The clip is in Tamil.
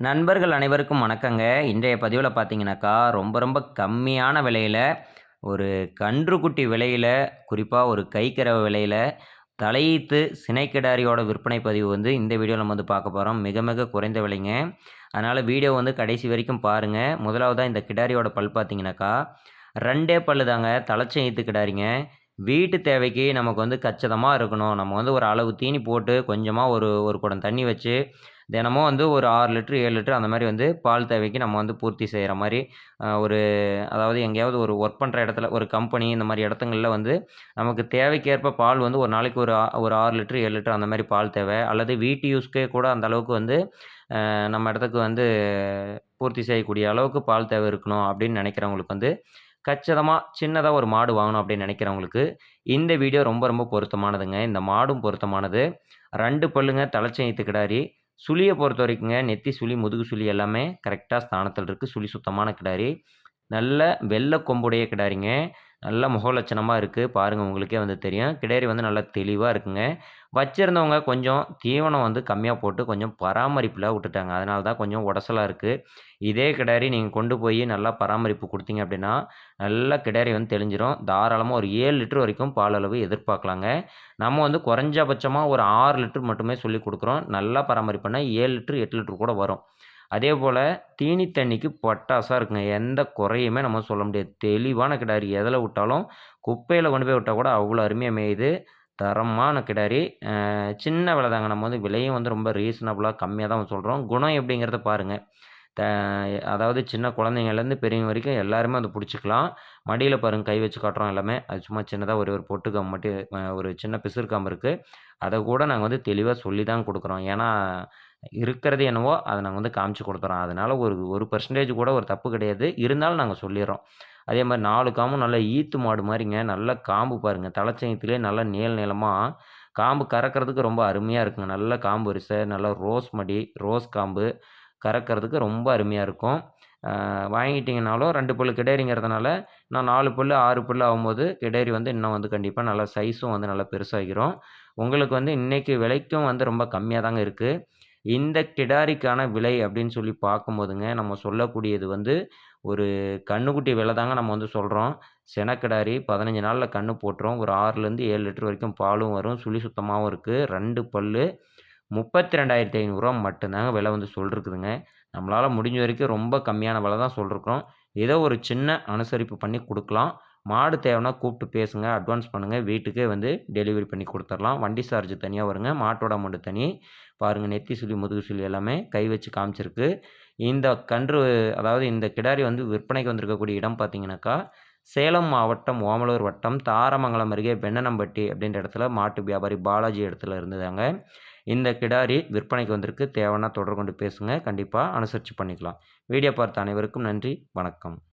நண்பர்கள் அனைவருக்கும் வணக்கங்க. இன்றைய பதிவில் பார்த்தீங்கன்னாக்கா ரொம்ப ரொம்ப கம்மியான விலையில் ஒரு கன்றுக்குட்டி விலையில் குறிப்பாக ஒரு கைக்கறவை விலையில் தலையீத்து சினைக்கிடாரியோட விற்பனை பதிவு வந்து இந்த வீடியோவில் நம்ம வந்து பார்க்க போகிறோம் மிக மிக குறைந்த விலைங்க. அதனால் வீடியோ வந்து கடைசி வரைக்கும் பாருங்கள் முதலாவதாக இந்த கிடாரியோட பல் பார்த்தீங்கன்னாக்கா ரெண்டே பல்லு தாங்க தலைச்செய்த்து கிடாரிங்க. வீட்டு தேவைக்கு நமக்கு வந்து கச்சிதமாக இருக்கணும். நம்ம வந்து ஒரு அளவு தீனி போட்டு கொஞ்சமாக ஒரு ஒரு குடம் தண்ணி வச்சு தினமும் வந்து ஒரு ஆறு லிட்ரு ஏழு லிட்ரு அந்த மாதிரி வந்து பால் தேவைக்கு நம்ம வந்து பூர்த்தி செய்கிற மாதிரி ஒரு அதாவது எங்கேயாவது ஒரு ஒர்க் பண்ணுற இடத்துல ஒரு கம்பெனி இந்த மாதிரி இடத்துங்களில் வந்து நமக்கு தேவைக்கேற்ப பால் வந்து ஒரு நாளைக்கு ஒரு ஒரு ஆறு லிட்ரு ஏழு லிட்ரு அந்த மாதிரி பால் தேவை. அல்லது வீட்டு யூஸ்க்கே கூட அந்த அளவுக்கு வந்து நம்ம இடத்துக்கு வந்து பூர்த்தி செய்யக்கூடிய அளவுக்கு பால் தேவை இருக்கணும் அப்படின்னு நினைக்கிறவங்களுக்கு வந்து கச்சிதமாக சின்னதாக ஒரு மாடு வாங்கணும் அப்படின்னு நினைக்கிறவங்களுக்கு இந்த வீடியோ ரொம்ப ரொம்ப பொருத்தமானதுங்க. இந்த மாடும் பொருத்தமானது. ரெண்டு பல்லுங்க தலைச்செய்த்து கிடாரி. சுழியை பொறுத்த வரைக்குங்க நெத்தி சுழி முதுகு சுழி எல்லாமே கரெக்டாக ஸ்தானத்தில் இருக்குது சுழி சுத்தமான கிடாரி. நல்ல வெள்ளை கொம்புடைய கிடாரிங்க. நல்ல முகலட்சணமாக இருக்குது பாருங்கள் உங்களுக்கே வந்து தெரியும். கிடாரி வந்து நல்லா தெளிவாக இருக்குங்க. வச்சுருந்தவங்க கொஞ்சம் தீவனம் வந்து கம்மியாக போட்டு கொஞ்சம் பராமரிப்பில் விட்டுட்டாங்க. அதனால தான் கொஞ்சம் உடசலாக இருக்குது இதே கிடாரி நீங்கள் கொண்டு போய் நல்லா பராமரிப்பு கொடுத்தீங்க அப்படின்னா நல்லா கிடாரி வந்து தெளிஞ்சிரும். தாராளமாக ஒரு ஏழு லிட்டர் வரைக்கும் பால் அளவு எதிர்பார்க்கலாங்க. நம்ம வந்து குறைஞ்சபட்சமாக ஒரு ஆறு லிட்டர் மட்டுமே சொல்லி கொடுக்குறோம். நல்லா பராமரிப்புனா ஏழு லிட்டர் எட்டு லிட்டர் கூட வரும். அதே போல் தீனி தண்ணிக்கு பட்டாசாக இருக்குங்க. எந்த குறையுமே நம்ம சொல்ல முடியாது. தெளிவான கிடாரி எதில் விட்டாலும் குப்பையில் கொண்டு போய் விட்டால் கூட அவ்வளோ அருமையாக மேயுது. தரமான கிடாரி. சின்ன விலை தாங்க. நம்ம வந்து விலையும் வந்து ரொம்ப ரீசனபுளாக கம்மியாக தான் சொல்கிறோம் குணம் எப்படிங்கிறத பாருங்கள் த அதாவது சின்ன குழந்தைங்கள்லேருந்து பெரியவங்க வரைக்கும் எல்லாருமே வந்து பிடிச்சிக்கலாம். மடியில் பாருங்கள் கை வச்சு காட்டுறோம் எல்லாமே. அது சும்மா சின்னதாக ஒரு ஒரு பொட்டுக்காம்பு மட்டும் ஒரு சின்ன பிசுறுக்காம்பு இருக்குது அதை கூட நாங்கள் வந்து தெளிவாக சொல்லி தான் கொடுக்குறோம். ஏன்னா இருக்கிறது என்னவோ அதை நாங்கள் வந்து காமிச்சு கொடுத்துறோம். அதனால் ஒரு ஒரு பர்சன்டேஜ் கூட ஒரு தப்பு கிடையாது. இருந்தாலும் நாங்கள் சொல்லிடுறோம் அதே மாதிரி நாலு காம்பும் நல்லா ஈத்து மாடு மாதிரிங்க நல்லா காம்பு பாருங்கள் தலைச்சயத்துலேயே நல்லா நீள நீளமாக காம்பு கறக்கிறதுக்கு ரொம்ப அருமையாக இருக்குங்க. நல்ல காம்பு வரிசை நல்லா ரோஸ் மடி ரோஸ் காம்பு கறக்கிறதுக்கு ரொம்ப அருமையாக இருக்கும். வாங்கிட்டிங்கனாலும் ரெண்டு புல் கிடேரிங்கிறதுனால நான் நாலு புல் ஆறு புல் ஆகும்போது கிடேரி வந்து இன்னும் வந்து கண்டிப்பாக நல்லா சைஸும் வந்து நல்லா பெருசாகிரும். உங்களுக்கு வந்து இன்றைக்கி விலைக்கும் வந்து ரொம்ப கம்மியாக தாங்க இருக்குது இந்த கிடாரிக்கான விலை அப்படின்னு சொல்லி பார்க்கும்போதுங்க நம்ம சொல்லக்கூடியது வந்து ஒரு கன்றுக்குட்டி விலை தாங்க நம்ம வந்து சொல்கிறோம் செனக்கிடாரி பதினஞ்சு நாளில் கன்று போட்டுரும். ஒரு ஆறுலேருந்து ஏழு லிட்டர் வரைக்கும் பாலும் வரும். சுழி சுத்தமாகவும் இருக்குது ரெண்டு பல் முப்பத்தி ரெண்டாயிரத்தி ஐநூறுரூவா மட்டும்தாங்க விலை வந்து சொல்லிருக்குதுங்க. நம்மளால் முடிஞ்ச வரைக்கும் ரொம்ப கம்மியான விலை தான் சொல்லிருக்கோம் ஏதோ ஒரு சின்ன அனுசரிப்பு பண்ணி கொடுக்கலாம். மாடு தேவைன்னா கூப்பிட்டு பேசுங்க அட்வான்ஸ் பண்ணுங்கள் வீட்டுக்கே வந்து டெலிவரி பண்ணி கொடுத்துர்லாம் வண்டி சார்ஜ் தனியாக வருங்க மாட்டோட அமௌண்ட்டு தனி. பாருங்கள் நெத்தி சுழி முதுகு சுழி எல்லாமே கை வச்சு காமிச்சிருக்கு. இந்த கன்று அதாவது இந்த கிடாரி வந்து விற்பனைக்கு வந்திருக்கக்கூடிய இடம் பார்த்தீங்கன்னாக்கா சேலம் மாவட்டம் ஓமலூர் வட்டம் தாரமங்கலம் அருகே வெண்ணனம்பட்டி அப்படின்ற இடத்துல மாட்டு வியாபாரி பாலாஜி இடத்துல இருந்ததாங்க. இந்த கிடாரி விற்பனைக்கு வந்திருக்கு. தேவைன்னா தொடர்கொண்டு பேசுங்க. கண்டிப்பாக அனுசரித்து பண்ணிக்கலாம். வீடியோ பார்த்த அனைவருக்கும் நன்றி. வணக்கம்.